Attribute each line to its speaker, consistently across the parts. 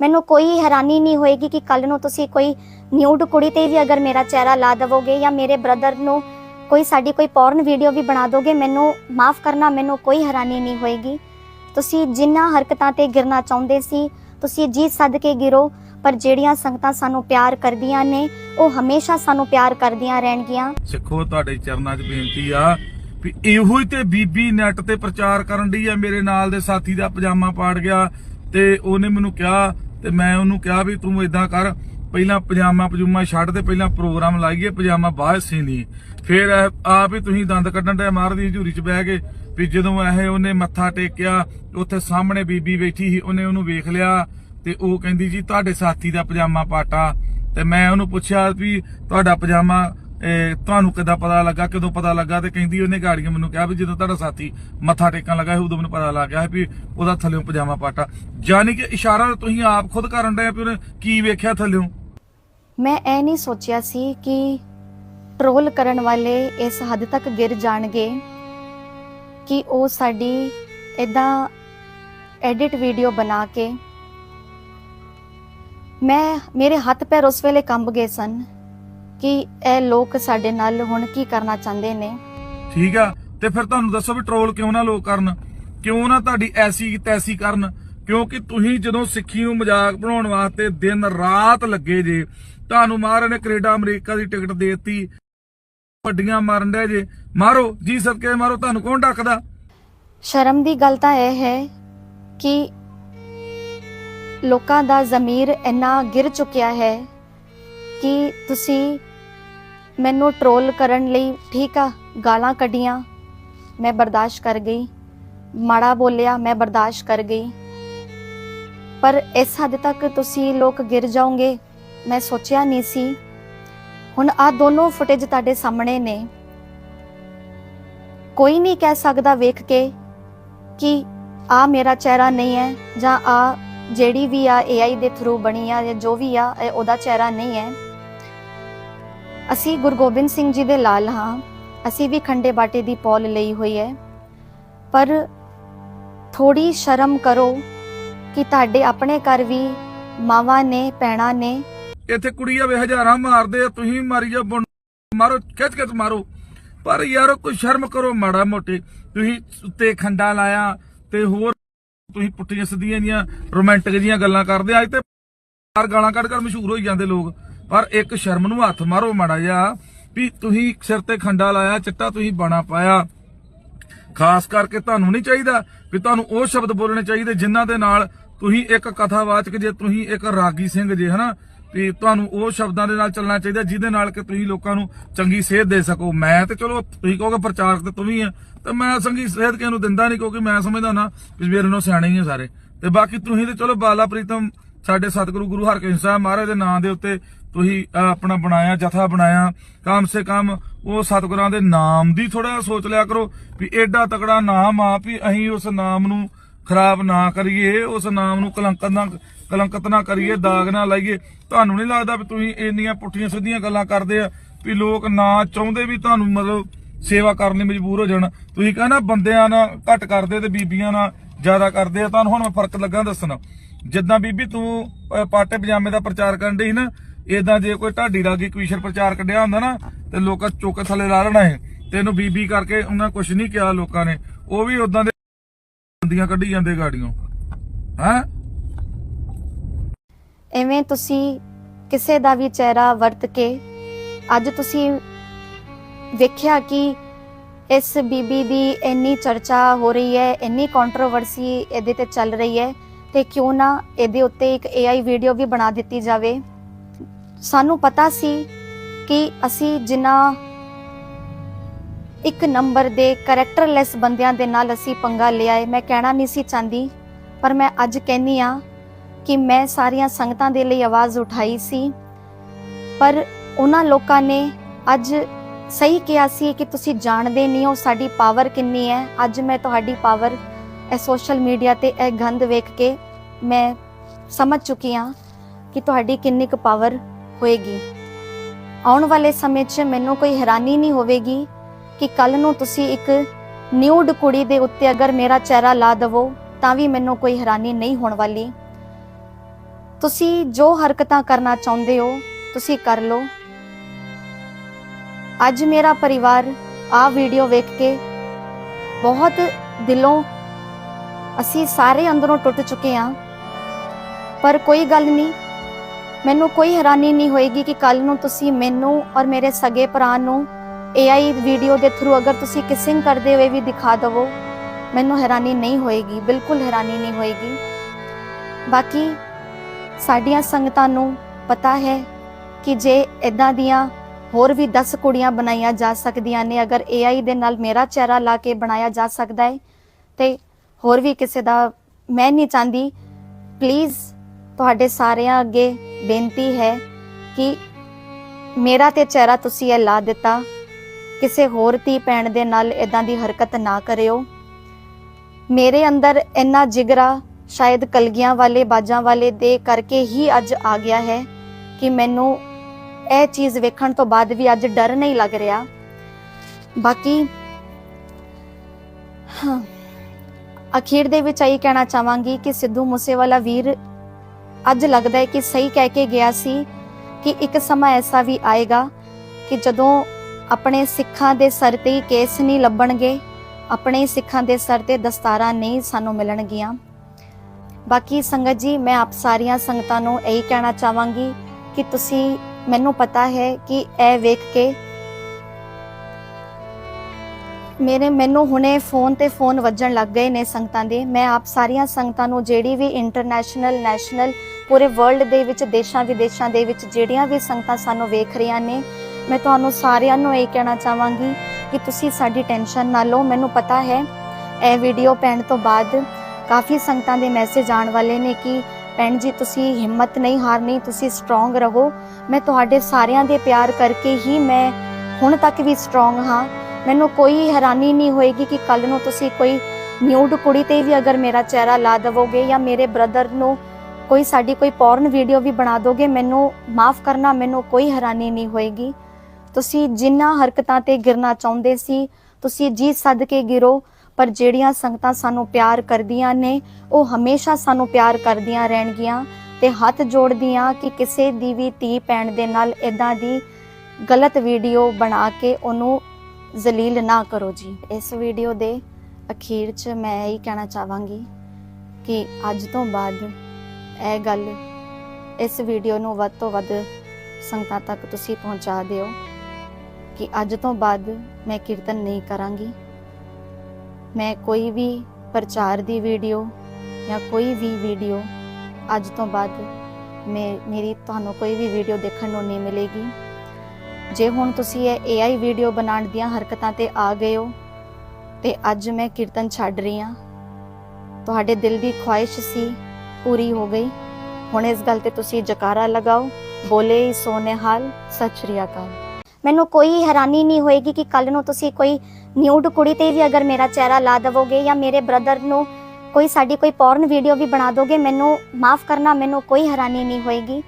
Speaker 1: ਮੈਨੂੰ ਕੋਈ ਹੈਰਾਨੀ ਨਹੀਂ ਹੋਏਗੀ ਕਿ ਕੱਲ ਨੂੰ ਤੁਸੀਂ ਕੋਈ ਨਿਊਡ ਕੁੜੀ ਤੇ ਵੀ ਅਗਰ ਮੇਰਾ ਚਿਹਰਾ ਲਾ ਦਵੋਗੇ ਜਾਂ ਮੇਰੇ ਬ੍ਰਦਰ ਨੂੰ ਕੋਈ ਸਾਡੀ ਕੋਈ ਪੌਰਨ ਵੀਡੀਓ ਵੀ ਬਣਾ ਦੋਗੇ, ਮੈਨੂੰ ਮਾਫ ਕਰਨਾ, ਮੈਨੂੰ ਕੋਈ ਹੈਰਾਨੀ ਨਹੀਂ ਹੋਏਗੀ। ਤੁਸੀਂ ਜਿੰਨਾ ਹਰਕਤਾਂ ਤੇ ਗਿਰਨਾ ਚਾਹੁੰਦੇ ਸੀ, ਤੁਸੀਂ ਜੀ ਸੱਦ ਕੇ ਗਿਰੋ, ਪਰ ਜਿਹੜੀਆਂ ਸੰਗਤਾਂ ਸਾਨੂੰ ਪਿਆਰ ਕਰਦੀਆਂ ਨੇ, ਉਹ ਹਮੇਸ਼ਾ ਸਾਨੂੰ ਪਿਆਰ ਕਰਦੀਆਂ ਰਹਿਣਗੀਆਂ।
Speaker 2: ਸਿੱਖੋ, ਤੁਹਾਡੇ ਚਰਨਾਂ 'ਚ ਬੇਨਤੀ ਆ ਵੀ ਇਹੋ ਹੀ ਤੇ ਬੀਬੀ ਨੈਟ ਤੇ ਪ੍ਰਚਾਰ ਕਰਨ ਦੀ ਆ, ਮੇਰੇ ਨਾਲ ਦੇ ਸਾਥੀ ਦਾ ਪਜਾਮਾ ਪਾੜ ਗਿਆ ਤੇ ਉਹਨੇ ਮੈਨੂੰ ਕਿਹਾ ਤੇ ਮੈਂ ਉਹਨੂੰ ਕਿਹਾ ਵੀ ਤੂੰ ਇਦਾਂ ਕਰ, ਪਹਿਲਾਂ ਪਜਾਮਾ ਪਜੂਮਾ ਛੱਡ ਤੇ ਪਹਿਲਾਂ ਪ੍ਰੋਗਰਾਮ ਲਾਈਏ, ਪਜਾਮਾ ਬਾਅਦ ਸੀ ਫਿਰ ਇਹ ਆਪ ਹੀ ਤੁਸੀਂ ਦੰਦ ਕੱਢਣ ਦੇ ਮਾਰਦੀ ਹਜ਼ੂਰੀ 'ਚ ਬਹਿ ਗਏ, ਵੀ ਜਦੋਂ ਇਹ ਉਹਨੇ ਮੱਥਾ ਟੇਕਿਆ, ਉੱਥੇ ਸਾਹਮਣੇ ਬੀਬੀ ਬੈਠੀ ਸੀ, ਉਹਨੇ ਉਹਨੂੰ ਵੇਖ ਲਿਆ, ਤੇ ਉਹ ਕਹਿੰਦੀ ਜੀ, ਤੁਹਾਡੇ ਸਾਥੀ ਦਾ ਪਜਾਮਾ ਪਾਟਾ। ਤੇ ਮੈਂ ਉਹਨੂੰ ਪੁੱਛਿਆ ਵੀ ਤੁਹਾਡਾ ਪਜਾਮਾ ਤੁਹਾਨੂੰ ਕਿੱਦਾਂ ਪਤਾ ਲੱਗਾ, ਕਦੋਂ ਪਤਾ ਲੱਗਾ ਤੇ ਕਹਿੰਦੀ ਉਹਨੇ ਗਾੜੀਆਂ ਮੈਨੂੰ ਕਿਹਾ ਵੀ ਜਦੋਂ ਤੁਹਾਡਾ ਸਾਥੀ ਮੱਥਾ ਟੇਕਣ ਲੱਗਾ ਸੀ, ਉਦੋਂ ਮੈਨੂੰ ਪਤਾ ਲੱਗ ਗਿਆ ਵੀ ਉਹਦਾ ਥੱਲੇੋਂ ਪਜਾਮਾ ਪਾਟਾ। ਯਾਨੀ ਕਿ ਇਸ਼ਾਰਾ ਤੁਸੀਂ ਆਪ ਖੁਦ ਕਰਨ ਡਏ ਵੀ ਉਹਨੇ ਕੀ ਵੇਖਿਆ ਥੱਲੇੋਂ
Speaker 1: ਮੈਂ ਇਹ ਨਹੀਂ ਸੋਚਿਆ ਸੀ ਕਿ ਟ੍ਰੋਲ ਕਰਨ ਵਾਲੇ ਇਸ ਹੱਦ ਤੱਕ ਗਿਰ ਜਾਣਗੇ ਕਿ ਉਹ ਸਾਡੀ ਇਦਾਂ ਐਡਿਟ ਵੀਡੀਓ ਬਣਾ ਕੇ ਮੈਂ, ਮੇਰੇ ਹੱਥ ਪੈਰ ਉਸ ਵੇਲੇ ਕੰਬ ਗਏ ਸਨ। ਕਿ ਇਹ ਲੋਕ ਸਾਡੇ ਨਾਲ ਹੁਣ ਕੀ ਕਰਨਾ ਚਾਹੁੰਦੇ ਨੇ?
Speaker 2: ਠੀਕ ਆ ਤੇ ਫਿਰ ਤੁਹਾਨੂੰ ਦੱਸੋ ਵੀ ਟਰੋਲ ਕਿਉਂ ਨਾ ਲੋਕ ਕਰਨ? ਕਿਉਂ ਨਾ ਤੁਹਾਡੀ ਐਸੀ ਤੈਸੀ ਕਰਨ? ਕਿਉਂਕਿ ਤੁਸੀਂ ਜਦੋਂ ਸਿੱਖੀ ਨੂੰ ਮਜ਼ਾਕ ਬਣਾਉਣ ਵਾਸਤੇ ਦਿਨ ਰਾਤ ਲੱਗੇ ਜੇ ਤੁਹਾਨੂੰ ਮਹਾਰਾਜ ਨੇ ਕੈਨੇਡਾ ਅਮਰੀਕਾ ਦੀ ਟਿਕਟ ਦੇਤੀ। ਵੱਡੀਆਂ ਮਾਰਨ ਦੇ ਜੇ। ਮਾਰੋ ਜੀ ਸਦਕੇ ਮਾਰੋ ਤੁਹਾਨੂੰ ਕੌਣ ਡੱਕਦਾ?
Speaker 1: ਸ਼ਰਮ ਦੀ ਗੱਲ ਤਾਂ ਇਹ ਹੈ ਕਿ ਲੋਕਾਂ ਦਾ ਜ਼ਮੀਰ ਇੰਨਾ ਗਿਰ ਚੁੱਕਿਆ ਹੈ ਕਿ ਤੁਸੀਂ ਮੈਨੂੰ ਟਰੋਲ ਕਰਨ ਲਈ ਠੀਕ ਆ, ਗਾਲਾਂ ਕੱਢੀਆਂ, ਮੈਂ ਬਰਦਾਸ਼ਤ ਕਰ ਗਈ। ਮਾੜਾ ਬੋਲਿਆ, ਮੈਂ ਬਰਦਾਸ਼ਤ ਕਰ ਗਈ। ਪਰ ਇਸ ਹੱਦ ਤੱਕ ਤੁਸੀਂ ਲੋਕ ਗਿਰ ਜਾਓਗੇ, ਮੈਂ ਸੋਚਿਆ ਨਹੀਂ ਸੀ। ਹੁਣ ਆ ਦੋਨੋਂ ਫੁਟੇਜ ਤੁਹਾਡੇ ਸਾਹਮਣੇ ਨੇ। ਕੋਈ ਨਹੀਂ ਕਹਿ ਸਕਦਾ ਵੇਖ ਕੇ ਕਿ ਆ ਮੇਰਾ ਚਿਹਰਾ ਨਹੀਂ ਹੈ ਜਾਂ ਆ ਜਿਹੜੀ ਵੀ ਆ AI ਦੇ ਥਰੂ ਬਣੀ ਆ ਜਾਂ ਜੋ ਵੀ ਆ ਉਹਦਾ ਚਿਹਰਾ ਨਹੀਂ ਹੈ। ਅਸੀਂ ਗੁਰੂ ਗੋਬਿੰਦ ਸਿੰਘ ਜੀ ਦੇ ਲਾਲ ਹਾਂ। ਅਸੀਂ ਵੀ ਖੰਡੇ ਬਾਟੇ ਦੀ ਪੌਲ ਲਈ ਹੋਈ ਹੈ। ਪਰ ਥੋੜੀ ਸ਼ਰਮ ਕਰੋ ਕਿ ਤੁਹਾਡੇ ਆਪਣੇ ਘਰ ਵੀ ਮਾਵਾਂ ਨੇ ਪੈਣਾ ਨੇ।
Speaker 2: ਇੱਥੇ ਕੁੜੀਆਂ ਵੇ ਹਜ਼ਾਰਾਂ ਮਾਰਦੇ ਆ, ਤੁਸੀਂ ਮਾਰੀ ਜਾ ਮਾਰੋ ਖਿੱਚ ਖਿੱਚ ਮਾਰੋ। ਪਰ ਯਾਰੋ, ਕੋਈ ਸ਼ਰਮ ਕਰੋ ਮਾੜਾ ਮੋਟੇ। ਤੁਸੀਂ ਉੱਤੇ ਖੰਡਾ ਲਾਇਆ ਤੇ ਹੋਰ ਤੁਸੀਂ ਪੁੱਠੀਆਂ ਸਦੀਆਂ ਦੀਆਂ ਰੋਮਾਂਟਿਕ ਜੀਆਂ ਗੱਲਾਂ ਕਰਦੇ ਅੱਜ ਤੇ ਗਾਲਾਂ ਕੱਢ ਕਰ ਮਸ਼ਹੂਰ ਹੋਈ ਜਾਂਦੇ ਲੋਕ। ਪਰ ਇੱਕ ਸ਼ਰਮ ਨੂੰ ਹੱਥ ਮਾਰੋ ਮਾੜਾ ਜਿਹਾ, ਵੀ ਤੁਸੀਂ ਸਿਰ ਤੇ ਖੰਡਾ ਲਾਇਆ, ਚਿੱਟਾ ਤੁਸੀਂ ਬਾਣਾ ਪਾਇਆ। ਖਾਸ ਕਰਕੇ ਤੁਹਾਨੂੰ ਨਹੀਂ ਚਾਹੀਦਾ ਵੀ ਤੁਹਾਨੂੰ ਉਹ ਸ਼ਬਦ ਬੋਲਣੇ ਚਾਹੀਦੇ ਜਿਨ੍ਹਾਂ ਦੇ ਨਾਲ ਤੁਸੀਂ ਇੱਕ ਕਥਾਵਾਚਕ ਜੇ, ਤੁਸੀਂ ਇੱਕ ਰਾਗੀ ਸਿੰਘ ਜੇ, ਹਨਾ? ਵੀ ਤੁਹਾਨੂੰ ਉਹ ਸ਼ਬਦਾਂ ਦੇ ਨਾਲ ਚੱਲਣਾ ਚਾਹੀਦਾ ਜਿਹਦੇ ਨਾਲ ਕਿ ਤੁਸੀਂ ਲੋਕਾਂ ਨੂੰ ਚੰਗੀ ਸੇਧ ਦੇ ਸਕੋ। ਮੈਂ ਤੇ ਚਲੋ, ਤੁਸੀਂ ਕਹੋਗੇ ਪ੍ਰਚਾਰਕ ਤੇ ਤੂੰ ਵੀ ਆ, ਤੇ ਮੈਂ ਚੰਗੀ ਸੇਧ ਕਿਸੇ ਨੂੰ ਦਿੰਦਾ ਨਹੀਂ ਕਿਉਂਕਿ ਮੈਂ ਸਮਝਦਾ ਨਾ ਵੀ ਮੇਰੇ ਨੂੰ ਸਿਆਣੇ ਹੀ ਆ ਸਾਰੇ। ਤੇ ਬਾਕੀ ਤੁਸੀਂ ਤੇ ਚਲੋ ਬਾਲਾ ਪ੍ਰੀਤਮ, ਸਾਡੇ ਸਤਿਗੁਰੂ ਗੁਰੂ ਹਰਕ੍ਰਿਸ਼ਨ ਸਾਹਿਬ ਮਹਾਰਾਜ ਦੇ ਨਾਂ ਦੇ ਉੱਤੇ ਤੁਸੀਂ ਆਪਣਾ ਬਣਾਇਆ, ਜਥਾ ਬਣਾਇਆ, ਕਮ ਸੇ ਕਮ ਉਹ ਸਤਿਗੁਰਾਂ ਦੇ ਨਾਮ ਦੀ ਥੋੜਾ ਸੋਚ ਲਿਆ ਕਰੋ ਵੀ ਐਡਾ ਤਕੜਾ ਨਾਮ ਆ ਵੀ ਅਸੀਂ ਉਸ ਨਾਮ ਨੂੰ ਖਰਾਬ ਨਾ ਕਰੀਏ, ਉਸ ਨਾਮ ਨੂੰ ਕਲੰਕਤ ਨਾ ਕਲੰਕਤ ਨਾ ਕਰੀਏ, ਦਾਗ ਨਾ ਲਾਈਏ। ਤੁਹਾਨੂੰ ਨਹੀਂ ਲੱਗਦਾ ਵੀ ਤੁਸੀਂ ਇੰਨੀਆਂ ਪੁੱਠੀਆਂ ਸਿੱਧੀਆਂ ਗੱਲਾਂ ਕਰਦੇ ਆ ਵੀ ਲੋਕ ਨਾ ਚਾਹੁੰਦੇ ਵੀ ਤੁਹਾਨੂੰ ਮਤਲਬ ਸੇਵਾ ਕਰਨ ਲਈ ਮਜਬੂਰ ਹੋ ਜਾਣ। ਤੁਸੀਂ ਕਹਿੰਦਾ ਬੰਦਿਆਂ ਨਾਲ ਘੱਟ ਕਰਦੇ ਤੇ ਬੀਬੀਆਂ ਨਾਲ ਜ਼ਿਆਦਾ ਕਰਦੇ ਆ। ਤੁਹਾਨੂੰ ਹੁਣ ਮੈਂ ਫ਼ਰਕ ਲੱਗਾ ਦੱਸਣਾ। ਜਿੱਦਾਂ ਬੀਬੀ ਤੂੰ ਪਾਟੇ ਪਜਾਮੇ ਦਾ ਪ੍ਰਚਾਰ ਕਰਨ ਡਈ ਸੀ ਨਾ ਇਦਾਂ ਜੇ ਕੋਈ ਢਾਡੀ ਰਾਗੀ ਕਵੀਸ਼ਰ ਪ੍ਰਚਾਰ ਕੱਢਿਆ ਹੁੰਦਾ ਨਾ, ਤੇ ਲੋਕਾਂ ਚੁੱਕ ਥੱਲੇ ਲਾ ਲੈਣਾ ਹੈ ਤੈਨੂੰ ਬੀਬੀ ਕਰਕੇ ਉਹਨਾਂ ਕੁਝ ਨਹੀਂ ਕਿਹਾ ਲੋਕਾਂ ਨੇ। ਉਹ ਵੀ ਉਦਾਂ ਦੇ ਬੰਦੀਆਂ ਕੱਢੀ ਜਾਂਦੇ ਗਾੜੀਆਂ। ਹੈਂ?
Speaker 1: ਐਵੇਂ ਤੁਸੀਂ ਕਿਸੇ ਦਾ ਵੀ ਚਿਹਰਾ ਵਰਤ ਕੇ ਅੱਜ ਤੁਸੀਂ ਵੇਖਿਆ ਕਿ ਇਸ ਬੀਬੀ ਦੀ ਇੰਨੀ ਚਰਚਾ ਹੋ ਰਹੀ ਹੈ, ਇੰਨੀ ਕੰਟਰੋਵਰਸੀ ਇਹਦੇ ਤੇ ਚੱਲ ਰਹੀ ਹੈ, ਤੇ ਕਿਉਂ ਨਾ ਇਹਦੇ ਉੱਤੇ ਇੱਕ AI ਵੀਡੀਓ ਵੀ ਬਣਾ ਦਿੱਤੀ ਜਾਵੇ। ਸਾਨੂੰ ਪਤਾ ਸੀ ਕਿ ਅਸੀਂ ਜਿੰਨਾ ਇੱਕ ਨੰਬਰ ਦੇ ਕੈਰੈਕਟਰਲੈਸ ਬੰਦਿਆਂ ਦੇ ਨਾਲ ਅਸੀਂ ਪੰਗਾ ਲਿਆ ਹੈ ਮੈਂ ਕਹਿਣਾ ਨਹੀਂ ਸੀ ਚਾਹੁੰਦੀ, ਪਰ ਮੈਂ ਅੱਜ ਕਹਿੰਨੀ ਆ ਕਿ ਮੈਂ ਸਾਰੀਆਂ ਸੰਗਤਾਂ ਦੇ ਲਈ ਆਵਾਜ਼ ਉਠਾਈ ਸੀ। ਪਰ ਉਹਨਾਂ ਲੋਕਾਂ ਨੇ ਅੱਜ ਸਹੀ ਕਿਹਾ ਸੀ ਕਿ ਤੁਸੀਂ ਜਾਣਦੇ ਨਹੀਂ ਹੋ ਸਾਡੀ ਪਾਵਰ ਕਿੰਨੀ ਹੈ। ਅੱਜ ਮੈਂ ਤੁਹਾਡੀ ਪਾਵਰ ਇਹ ਸੋਸ਼ਲ ਮੀਡੀਆ ਤੇ ਇਹ ਗੰਦ ਵੇਖ ਕੇ ਮੈਂ ਸਮਝ ਚੁੱਕੀ ਹਾਂ ਕਿ ਤੁਹਾਡੀ ਕਿੰਨੀ ਕੁ ਪਾਵਰ ਹੋਏਗੀ। ਆਉਣ ਵਾਲੇ ਸਮੇਂ 'ਚ ਮੈਨੂੰ ਕੋਈ ਹੈਰਾਨੀ ਨਹੀਂ ਹੋਵੇਗੀ ਕਿ ਕੱਲ ਨੂੰ ਤੁਸੀਂ ਇੱਕ ਨਿਊਡ ਕੁੜੀ ਦੇ ਉੱਤੇ ਅਗਰ ਮੇਰਾ ਚਿਹਰਾ ਲਾ ਦਵੋ, ਤਾਂ ਵੀ ਮੈਨੂੰ ਕੋਈ ਹੈਰਾਨੀ ਨਹੀਂ ਹੋਣ ਵਾਲੀ। ਤੁਸੀਂ ਜੋ ਹਰਕਤਾਂ ਕਰਨਾ ਚਾਹੁੰਦੇ ਹੋ, ਤੁਸੀਂ ਕਰ ਲਓ। ਅੱਜ ਮੇਰਾ ਪਰਿਵਾਰ ਆ ਵੀਡੀਓ ਵੇਖ ਕੇ ਬਹੁਤ ਦਿਲੋਂ ਅਸੀਂ ਸਾਰੇ ਅੰਦਰੋਂ ਟੁੱਟ ਚੁੱਕੇ ਹਾਂ। ਪਰ ਕੋਈ ਗੱਲ ਨਹੀਂ ਮੈਨੂੰ ਕੋਈ ਹੈਰਾਨੀ ਨਹੀਂ ਹੋਏਗੀ ਕਿ ਕੱਲ ਨੂੰ ਤੁਸੀਂ ਮੈਨੂੰ ਔਰ ਮੇਰੇ ਸਗੇ ਭਰਾ ਨੂੰ AI ਵੀਡੀਓ ਦੇ ਥਰੂ ਅਗਰ ਤੁਸੀਂ ਕਿਸਿੰਗ ਕਰਦੇ ਹੋਏ ਵੀ ਦਿਖਾ ਦਵੋ, ਮੈਨੂੰ ਹੈਰਾਨੀ ਨਹੀਂ ਹੋਏਗੀ, ਬਿਲਕੁਲ ਹੈਰਾਨੀ ਨਹੀਂ ਹੋਏਗੀ। ਬਾਕੀ ਸਾਡੀਆਂ ਸੰਗਤਾਂ ਨੂੰ ਪਤਾ ਹੈ ਕਿ ਜੇ ਇਦਾਂ ਦੀਆਂ ਹੋਰ ਵੀ 10 ਕੁੜੀਆਂ ਬਣਾਈਆਂ ਜਾ ਸਕਦੀਆਂ ਨੇ, ਅਗਰ AI ਦੇ ਨਾਲ ਮੇਰਾ ਚਿਹਰਾ ਲਾ ਕੇ ਬਣਾਇਆ ਜਾ ਸਕਦਾ ਹੈ, ਤੇ ਹੋਰ ਵੀ ਕਿਸੇ ਦਾ ਮੈਂ ਨਹੀਂ ਚਾਹੁੰਦੀ ਪਲੀਜ਼ ਤੁਹਾਡੇ ਸਾਰਿਆਂ ਅੱਗੇ ਬੇਨਤੀ ਹੈ ਕਿ ਮੇਰਾ ਤੇ ਚਿਹਰਾ ਤੁਸੀਂ ਇਹ ਲਾ ਦਿੱਤਾ। ਕਿਸੇ ਹੋਰ ਧੀ ਭੈਣ ਦੇ ਨਾਲ ਇਦਾਂ ਦੀ ਹਰਕਤ ਨਾ ਕਰਿਓ। ਮੇਰੇ ਅੰਦਰ ਇੰਨਾ ਜਿਗਰਾ ਸ਼ਾਇਦ ਕਲਗੀਆਂ ਵਾਲੇ, ਬਾਜਾਂ ਵਾਲੇ ਦੇ ਕਰਕੇ ਹੀ ਅੱਜ ਆ ਗਿਆ ਹੈ ਕਿ ਮੈਨੂੰ ਇਹ ਚੀਜ਼ ਵੇਖਣ ਤੋਂ ਬਾਅਦ ਵੀ ਅੱਜ ਡਰ ਨਹੀਂ ਲੱਗ ਰਿਹਾ। ਬਾਕੀ, ਹਾਂ, ਅਖੀਰ ਦੇ ਵਿੱਚ ਇਹ ਕਹਿਣਾ ਚਾਹਾਂਗੀ ਕਿ ਸਿੱਧੂ ਮੂਸੇਵਾਲਾ ਵੀਰ ਅੱਜ ਲੱਗਦਾ ਹੈ ਕਿ ਸਹੀ ਕਹਿ ਕੇ ਗਿਆ ਸੀ ਕਿ ਇੱਕ ਸਮਾਂ ਐਸਾ ਵੀ ਆਏਗਾ ਕਿ ਜਦੋਂ ਆਪਣੇ ਸਿੱਖਾਂ ਦੇ ਸਰ ਤੇ ਹੀ ਕੇਸ ਨਹੀਂ ਲੱਭਣਗੇ, ਆਪਣੇ ਸਿੱਖਾਂ ਦੇ ਸਰ ਤੇ ਦਸਤਾਰਾਂ ਨਹੀਂ ਸਾਨੂੰ ਮਿਲਣਗੀਆਂ। ਬਾਕੀ ਸੰਗਤ ਜੀ, ਮੈਂ ਆਪ ਸਾਰੀਆਂ ਸੰਗਤਾਂ ਨੂੰ ਇਹੀ ਕਹਿਣਾ ਚਾਹਾਂਗੀ ਕਿ ਤੁਸੀਂ, ਮੈਨੂੰ ਪਤਾ ਹੈ ਕਿ ਇਹ ਵੇਖ ਕੇ ਮੇਰੇ ਮੈਨੂੰ ਹੁਣੇ ਫੋਨ ਤੇ ਫੋਨ ਵੱਜਣ ਲੱਗ ਗਏ ਨੇ ਸੰਗਤਾਂ ਦੇ। ਮੈਂ ਆਪ ਸਾਰੀਆਂ ਸੰਗਤਾਂ ਨੂੰ ਜਿਹੜੀ ਵੀ ਇੰਟਰਨੈਸ਼ਨਲ ਨੈਸ਼ਨਲ ਪੂਰੇ ਵਰਲਡ ਦੇ ਵਿੱਚ, ਦੇਸ਼ਾਂ ਵਿਦੇਸ਼ਾਂ ਦੇ ਵਿੱਚ ਜਿਹੜੀਆਂ ਵੀ ਸੰਗਤਾਂ ਸਾਨੂੰ ਵੇਖ ਰਹੀਆਂ ਨੇ, ਮੈਂ ਤੁਹਾਨੂੰ ਸਾਰਿਆਂ ਨੂੰ ਇਹ ਕਹਿਣਾ ਚਾਹਾਂਗੀ ਕਿ ਤੁਸੀਂ ਸਾਡੀ ਟੈਨਸ਼ਨ ਨਾ ਲਓ। ਮੈਨੂੰ ਪਤਾ ਹੈ, ਇਹ ਵੀਡੀਓ ਪੈਣ ਤੋਂ ਬਾਅਦ ਕਾਫੀ ਸੰਗਤਾਂ ਦੇ ਮੈਸੇਜ ਆਉਣ ਵਾਲੇ ਨੇ ਕਿ ਭੈਣ ਜੀ, ਤੁਸੀਂ ਹਿੰਮਤ ਨਹੀਂ ਹਾਰਨੀ, ਤੁਸੀਂ ਸਟਰੋਂਗ ਰਹੋ। ਮੈਂ ਤੁਹਾਡੇ ਸਾਰਿਆਂ ਦੇ ਪਿਆਰ ਕਰਕੇ ਹੀ ਮੈਂ ਹੁਣ ਤੱਕ ਵੀ ਸਟਰੋਂਗ ਹਾਂ। ਮੈਨੂੰ ਕੋਈ ਹੈਰਾਨੀ ਨਹੀਂ ਹੋਏਗੀ ਕਿ ਕੱਲ ਨੂੰ ਤੁਸੀਂ ਕੋਈ ਨਿਊਡ ਕੁੜੀ ਤੇ ਵੀ ਅਗਰ ਮੇਰਾ ਚਿਹਰਾ ਲਾ ਦਵੋਗੇ ਜਾਂ ਮੇਰੇ ਬ੍ਰਦਰ ਨੂੰ ਕੋਈ ਸਾਡੀ ਕੋਈ ਪੌਰਨ ਵੀਡੀਓ ਵੀ ਬਣਾ ਦੋਗੇ, ਮੈਨੂੰ ਮਾਫ ਕਰਨਾ, ਮੈਨੂੰ ਕੋਈ ਹੈਰਾਨੀ ਨਹੀਂ ਹੋਏਗੀ। ਤੁਸੀਂ ਜਿੰਨਾ ਹਰਕਤਾਂ ਤੇ ਗਿਰਨਾ ਚਾਹੁੰਦੇ ਸੀ, ਤੁਸੀਂ ਜੀ ਸੱਦ ਕੇ ਗਿਰੋ, ਪਰ ਜਿਹੜੀਆਂ ਸੰਗਤਾਂ ਸਾਨੂੰ ਪਿਆਰ ਕਰਦੀਆਂ ਨੇ, ਉਹ ਹਮੇਸ਼ਾ ਸਾਨੂੰ ਪਿਆਰ ਕਰਦੀਆਂ ਰਹਿਣਗੀਆਂ ਤੇ ਹੱਥ ਜੋੜਦੀਆਂ ਕਿ ਕਿਸੇ ਦੀ ਵੀ ਧੀ ਭੈਣ ਦੇ ਨਾਲ ਇਦਾਂ ਦੀ ਗਲਤ ਵੀਡੀਓ ਬਣਾ ਕੇ ਉਹਨੂੰ ਜ਼ਲੀਲ ਨਾ ਕਰੋ ਜੀ। ਇਸ ਵੀਡੀਓ ਦੇ ਅਖੀਰ 'ਚ ਮੈਂ ਇਹ ਕਹਿਣਾ ਚਾਹਾਂਗੀ ਕਿ ਅੱਜ ਤੋਂ ਬਾਅਦ ਇਹ ਗੱਲ ਇਸ ਵੀਡੀਓ ਨੂੰ ਵੱਧ ਤੋਂ ਵੱਧ ਸੰਗਤਾਂ ਤੱਕ ਤੁਸੀਂ ਪਹੁੰਚਾ ਦਿਓ ਕਿ ਅੱਜ ਤੋਂ ਬਾਅਦ ਮੈਂ ਕੀਰਤਨ ਨਹੀਂ ਕਰਾਂਗੀ। ਮੈਂ ਕੋਈ ਵੀ ਪ੍ਰਚਾਰ ਦੀ ਵੀਡੀਓ ਜਾਂ ਕੋਈ ਵੀ ਵੀਡੀਓ ਅੱਜ ਤੋਂ ਬਾਅਦ ਮੈਂ ਮੇਰੀ ਤੁਹਾਨੂੰ ਕੋਈ ਵੀ ਵੀਡੀਓ ਦੇਖਣ ਨੂੰ ਨਹੀਂ ਮਿਲੇਗੀ। ਜੇ ਹੁਣ ਤੁਸੀਂ ਇਹ AI ਵੀਡੀਓ ਬਣਾਉਣ ਦੀਆਂ ਹਰਕਤਾਂ ਤੇ ਆ ਗਏ ਹੋ, ਤੇ ਅੱਜ ਮੈਂ ਕੀਰਤਨ ਛੱਡ ਰਹੀ ਹਾਂ। ਤੁਹਾਡੇ ਦਿਲ ਦੀ ਖੁਆਇਸ਼ ਸੀ, ਪੂਰੀ ਹੋ ਗਈ। ਹੁਣ ਇਸ ਗੱਲ ਤੇ ਤੁਸੀਂ ਜਕਾਰਾ ਲਗਾਓ। ਬੋਲੇ ਸੋਨੇ ਹਾਲ, ਸਤਿ ਸ਼੍ਰੀ ਅਕਾਲ। ਮੈਨੂੰ ਕੋਈ ਹੈਰਾਨੀ ਨਹੀਂ ਹੋਏਗੀ ਕਿ ਕੱਲ ਨੂੰ ਤੁਸੀਂ ਕੋਈ ਨਿਊਡ ਕੁੜੀ ਤੇ ਵੀ ਅਗਰ ਮੇਰਾ ਚਿਹਰਾ ਲਾ ਦਵੋਗੇ ਜਾਂ ਮੇਰੇ ਬ੍ਰਦਰ ਨੂੰ ਕੋਈ ਸਾਡੀ ਕੋਈ ਪੋਰਨ ਵੀਡੀਓ ਵੀ ਬਣਾ ਦੋਗੇ, ਮੈਨੂੰ ਮਾਫ ਕਰਨਾ ਮੈਨੂੰ ਕੋਈ ਹੈਰਾਨੀ ਨਹੀਂ ਹੋਏਗੀ।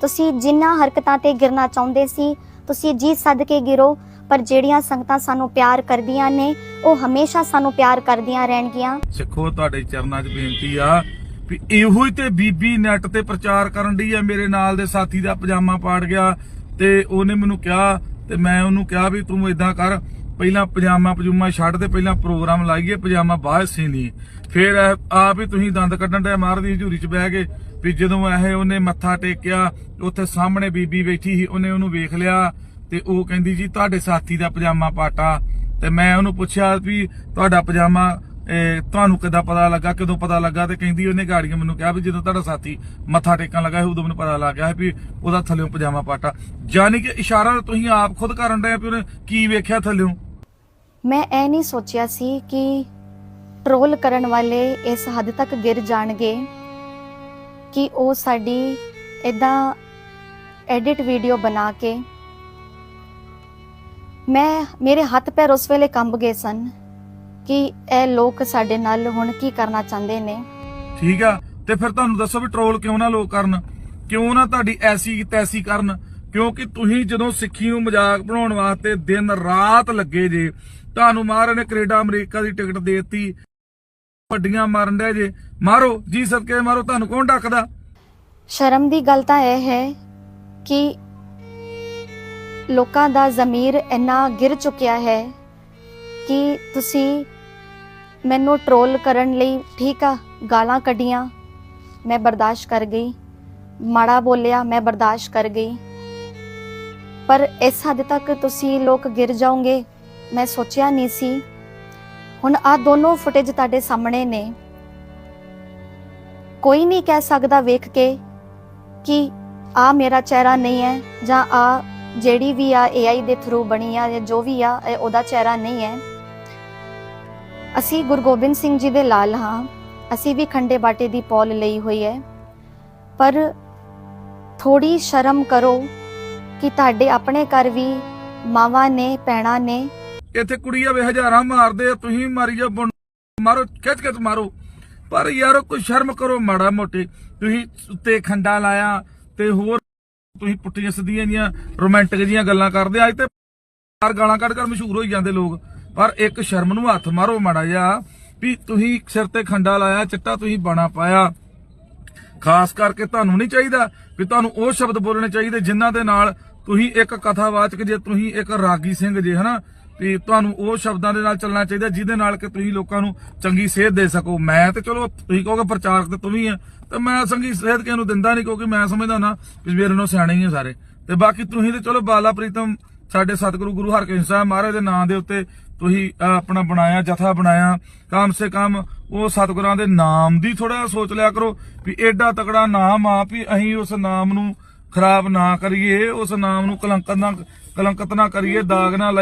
Speaker 1: ਤੁਸੀਂ ਜਿੰਨਾ ਹਰਕਤਾਂ ਤੇ ਗਿਰਨਾ ਚਾਹੁੰਦੇ ਸੀ ਤੁਸੀਂ ਜੀ ਸੱਦ ਗਿਰੋ, ਪਰ ਜਿਹੜੀਆਂ ਸੰਗਤਾਂ ਸਾਨੂੰ ਪਿਆਰ ਕਰਦੀਆਂ ਨੇ, ਉਹ ਹਮੇਸ਼ਾ ਸਾਨੂੰ ਪਿਆਰ ਕਰਦੀਆਂ ਰਹਿਣਗੀਆਂ।
Speaker 2: ਸਿੱਖੋ, ਤੁਹਾਡੇ ਚਰਨਾਂ 'ਚ ਬੇਨਤੀ ਆ ਵੀ ਇਹੋ ਹੀ ਤੇ ਬੀਬੀ ਨੈਟ ਤੇ ਪ੍ਰਚਾਰ ਕਰਨ ਦੀ ਆ, ਮੇਰੇ ਨਾਲ ਦੇ ਸਾਥੀ ਦਾ ਪਜਾਮਾ ਪਾੜ ਗਿਆ ਤੇ ਉਹਨੇ ਮੈਨੂੰ ਕਿਹਾ ਤੇ ਮੈਂ ਉਹਨੂੰ ਕਿਹਾ ਵੀ ਤੂੰ ਇਦਾਂ ਕਰ, ਪਹਿਲਾਂ ਪਜਾਮਾ ਪਜੂਮਾ ਛੱਡ ਤੇ ਪਹਿਲਾਂ ਪ੍ਰੋਗਰਾਮ ਲਾਈਏ, ਪਜਾਮਾ ਬਾਅਦ ਸੀ ਨਹੀਂ ਫਿਰ ਇਹ ਆਪ ਹੀ ਤੁਸੀਂ ਦੰਦ ਕੱਢਣ ਦੇ ਮਾਰਦੀ ਹਜ਼ੂਰੀ 'ਚ ਬਹਿ ਗਏ ਵੀ ਜਦੋਂ ਇਹ ਉਹਨੇ ਮੱਥਾ ਟੇਕਿਆ, ਉੱਥੇ ਸਾਹਮਣੇ ਬੀਬੀ ਬੈਠੀ ਸੀ, ਉਹਨੇ ਉਹਨੂੰ ਵੇਖ ਲਿਆ ਤੇ ਉਹ ਕਹਿੰਦੀ ਜੀ, ਤੁਹਾਡੇ ਸਾਥੀ ਦਾ ਪਜਾਮਾ ਪਾਟਾ। ਤੇ ਮੈਂ ਉਹਨੂੰ ਪੁੱਛਿਆ ਵੀ, ਤੁਹਾਡਾ ਪਜਾਮਾ ਤੁਹਾਨੂੰ ਕਿੱਦਾਂ ਪਤਾ ਲੱਗਾ? ਕਦੋਂ ਪਤਾ ਲੱਗਾ? ਤੇ ਕਹਿੰਦੀ ਉਹਨੇ ਗਾੜੀਆਂ ਮੈਨੂੰ ਕਿਹਾ ਵੀ, ਜਦੋਂ ਤੁਹਾਡਾ ਸਾਥੀ ਮੱਥਾ ਟੇਕਣ ਲੱਗਾ ਸੀ, ਉਦੋਂ ਮੈਨੂੰ ਪਤਾ ਲੱਗ ਗਿਆ ਸੀ ਵੀ ਉਹਦਾ ਥੱਲੇੋਂ ਪਜਾਮਾ ਪਾਟਾ। ਯਾਨੀ ਕਿ ਇਸ਼ਾਰਾ ਤੁਸੀਂ ਆਪ ਖੁਦ ਕਰਨ ਡਏ ਆ ਵੀ ਉਹਨੇ ਕੀ ਵੇਖਿਆ ਥੱਲੇੋਂ
Speaker 1: ਮੈਂ ਇਹ ਨਹੀਂ ਸੋਚਿਆ ਸੀ ਕਿ ਟਰੋਲ ਕਰਨ ਵਾਲੇ ਇਸ ਹੱਦ ਤੱਕ ਗਿਰ ਜਾਣਗੇ। ਕਿ ਉਹ ਸਾਡੀ ਇਦਾਂ ਐਡਿਟ ਵੀਡੀਓ ਬਣਾ ਕੇ ਮੈਂ, ਮੇਰੇ ਹੱਥ ਪੈਰ ਉਸ ਵੇਲੇ ਕੰਬ ਗਏ ਸਨ ਕਿ ਇਹ ਲੋਕ ਸਾਡੇ ਨਾਲ ਹੁਣ ਕੀ ਕਰਨਾ ਚਾਹੁੰਦੇ ਨੇ।
Speaker 2: ਠੀਕ ਆ, ਤੇ ਫਿਰ ਤੁਹਾਨੂੰ ਦੱਸੋ ਵੀ ਟਰੋਲ ਕਿਉਂ ਨਾ ਲੋਕ ਕਰਨ? ਕਿਉਂ ਨਾ ਤੁਹਾਡੀ ਐਸੀ ਤੈਸੀ ਕਰਨ? ਕਿਉਂਕਿ ਤੁਸੀਂ ਜਦੋਂ ਸਿੱਖੀ ਨੂੰ ਮਜ਼ਾਕ ਬਣਾਉਣ ਵਾਸਤੇ ਦਿਨ ਰਾਤ ਲੱਗੇ ਜੇ, ਤੁਹਾਨੂੰ ਮਹਾਰਾਜ ਨੇ ਕੈਨੇਡਾ ਅਮਰੀਕਾ ਦੀ ਟਿਕਟ ਦੇਤੀ। ਵੱਡੀਆਂ ਮਾਰਨ ਦੇ ਜੇ। ਮਾਰੋ, ਜੀ ਸਦਕੇ ਮਾਰੋ, ਤੁਹਾਨੂੰ ਕੌਣ ਡੱਕਦਾ?
Speaker 1: ਸ਼ਰਮ ਦੀ ਗੱਲ ਤਾਂ ਇਹ ਹੈ ਕਿ ਲੋਕਾਂ ਦਾ ਜ਼ਮੀਰ ਇੰਨਾ ਗਿਰ ਚੁੱਕਿਆ ਹੈ ਕਿ ਤੁਸੀਂ ਮੈਨੂੰ ਟਰੋਲ ਕਰਨ ਲਈ ਠੀਕ ਆ, ਗਾਲਾਂ ਕੱਢੀਆਂ, ਮੈਂ ਬਰਦਾਸ਼ਤ ਕਰ ਗਈ। ਮਾੜਾ ਬੋਲਿਆ, ਮੈਂ ਬਰਦਾਸ਼ਤ ਕਰ ਗਈ। ਪਰ ਇਸ ਹੱਦ ਤੱਕ ਤੁਸੀਂ ਲੋਕ ਗਿਰ ਜਾਓਗੇ, ਮੈਂ ਸੋਚਿਆ ਨਹੀਂ ਸੀ। ਹੁਣ ਆ ਦੋਨੋਂ ਫੁਟੇਜ ਤੁਹਾਡੇ ਸਾਹਮਣੇ ਨੇ। ਕੋਈ ਨਹੀਂ ਕਹਿ ਸਕਦਾ ਵੇਖ ਕੇ ਕਿ ਆ ਮੇਰਾ ਚਿਹਰਾ ਨਹੀਂ ਹੈ ਜਾਂ ਆ ਜਿਹੜੀ ਵੀ ਆ AI ਦੇ ਥਰੂ ਬਣੀ ਆ ਜਾਂ ਜੋ ਵੀ ਆ ਉਹਦਾ ਚਿਹਰਾ ਨਹੀਂ ਹੈ। ਅਸੀਂ ਗੁਰੂ ਗੋਬਿੰਦ ਸਿੰਘ ਜੀ ਦੇ ਲਾਲ ਹਾਂ। ਅਸੀਂ ਵੀ ਖੰਡੇ ਬਾਟੇ ਦੀ ਪੌਲ ਲਈ ਹੋਈ ਹੈ। ਪਰ ਥੋੜੀ ਸ਼ਰਮ ਕਰੋ ਕਿ ਤੁਹਾਡੇ ਆਪਣੇ ਘਰ ਵੀ ਮਾਵਾਂ ਨੇ ਪੈਣਾ ਨੇ
Speaker 2: ਇੱਥੇ ਕੁੜੀ ਆਵੇ, ਹਜ਼ਾਰਾਂ ਮਾਰਦੇ ਆ, ਤੁਸੀਂ ਮਾਰੀ ਜਾ ਮਾਰੋ, ਖਿੱਚ ਖਿੱਚ ਮਾਰੋ। ਪਰ ਯਾਰ, ਕੋਈ ਸ਼ਰਮ ਕਰੋ ਮਾੜਾ ਮੋਟੇ। ਤੁਸੀਂ ਉੱਤੇ ਖੰਡਾ ਲਾਇਆ ਤੇ ਹੋਰ ਤੁਸੀਂ ਪੁੱਟੀਆਂ ਸਿੱਧੀਆਂ ਜੀਆਂ ਰੋਮਾਂਟਿਕ ਜੀਆਂ ਗੱਲਾਂ ਕਰਦੇ ਅੱਜ ਤੇ ਚਾਰ ਗਾਲਾਂ ਕੱਢ ਕਰ ਮਸ਼ਹੂਰ ਹੋਈ ਜਾਂਦੇ ਲੋਕ। ਪਰ ਇੱਕ ਸ਼ਰਮ ਨੂੰ ਹੱਥ ਮਾਰੋ ਮਾੜਾ ਜਿਹਾ ਵੀ ਤੁਸੀਂ ਸਿਰ ਤੇ ਖੰਡਾ ਲਾਇਆ, ਚਿੱਟਾ ਤੁਸੀਂ ਬਾਣਾ ਪਾਇਆ। ਖਾਸ ਕਰਕੇ ਤੁਹਾਨੂੰ ਨਹੀਂ ਚਾਹੀਦਾ ਵੀ ਤੁਹਾਨੂੰ ਉਹ ਸ਼ਬਦ ਬੋਲਣੇ ਚਾਹੀਦੇ ਜਿਨ੍ਹਾਂ ਦੇ ਨਾਲ ਤੁਸੀਂ ਇੱਕ ਕਥਾਵਾਚਕ ਜੇ, ਤੁਸੀਂ ਇੱਕ ਰਾਗੀ ਸਿੰਘ ਜੇ, ਹਨਾ? ਵੀ ਤੁਹਾਨੂੰ ਉਹ ਸ਼ਬਦਾਂ ਦੇ ਨਾਲ ਚੱਲਣਾ ਚਾਹੀਦਾ, ਜਿਹਦੇ ਨਾਲ ਕਿ ਤੁਸੀਂ ਲੋਕਾਂ ਨੂੰ ਚੰਗੀ ਸੇਧ ਦੇ ਸਕੋ। ਮੈਂ ਤੇ ਚਲੋ, ਤੁਸੀਂ ਕਹੋਗੇ ਪ੍ਰਚਾਰਕ ਤੇ ਤੂੰ ਵੀ ਆ, ਤੇ ਮੈਂ ਚੰਗੀ ਸੇਧ ਕਿਸੇ ਨੂੰ ਦਿੰਦਾ ਨਹੀਂ, ਕਿਉਂਕਿ ਮੈਂ ਸਮਝਦਾ ਨਾ ਵੀ ਮੇਰੇ ਨੂੰ ਸਿਆਣੇ ਹੀ ਆ ਸਾਰੇ। ਤੇ ਬਾਕੀ ਤੁਸੀਂ ਤੇ ਚਲੋ, ਬਾਲਾ ਪ੍ਰੀਤਮ, ਸਾਡੇ ਸਤਿਗੁਰੂ ਗੁਰੂ ਹਰਕ੍ਰਿਸ਼ਨ ਸਾਹਿਬ ਮਹਾਰਾਜ ਦੇ ਨਾਂ ਦੇ ਉੱਤੇ ਤੁਸੀਂ ਆਪਣਾ ਬਣਾਇਆ, ਜਥਾ ਬਣਾਇਆ। ਕਮ ਸੇ ਕਮ ਉਹ ਸਤਿਗੁਰਾਂ ਦੇ ਨਾਮ ਦੀ ਥੋੜਾ ਸੋਚ ਲਿਆ ਕਰੋ ਵੀ ਐਡਾ ਤਕੜਾ ਨਾਮ ਆ ਵੀ ਅਸੀਂ ਉਸ ਨਾਮ ਨੂੰ ਖਰਾਬ ਨਾ ਕਰੀਏ, ਉਸ ਨਾਮ ਨੂੰ ਕਲੰਕਤ ਨਾ ਕਲੰਕਤ ਨਾ ਕਰੀਏ, ਦਾਗ ਨਾ ਲਾਈਏ।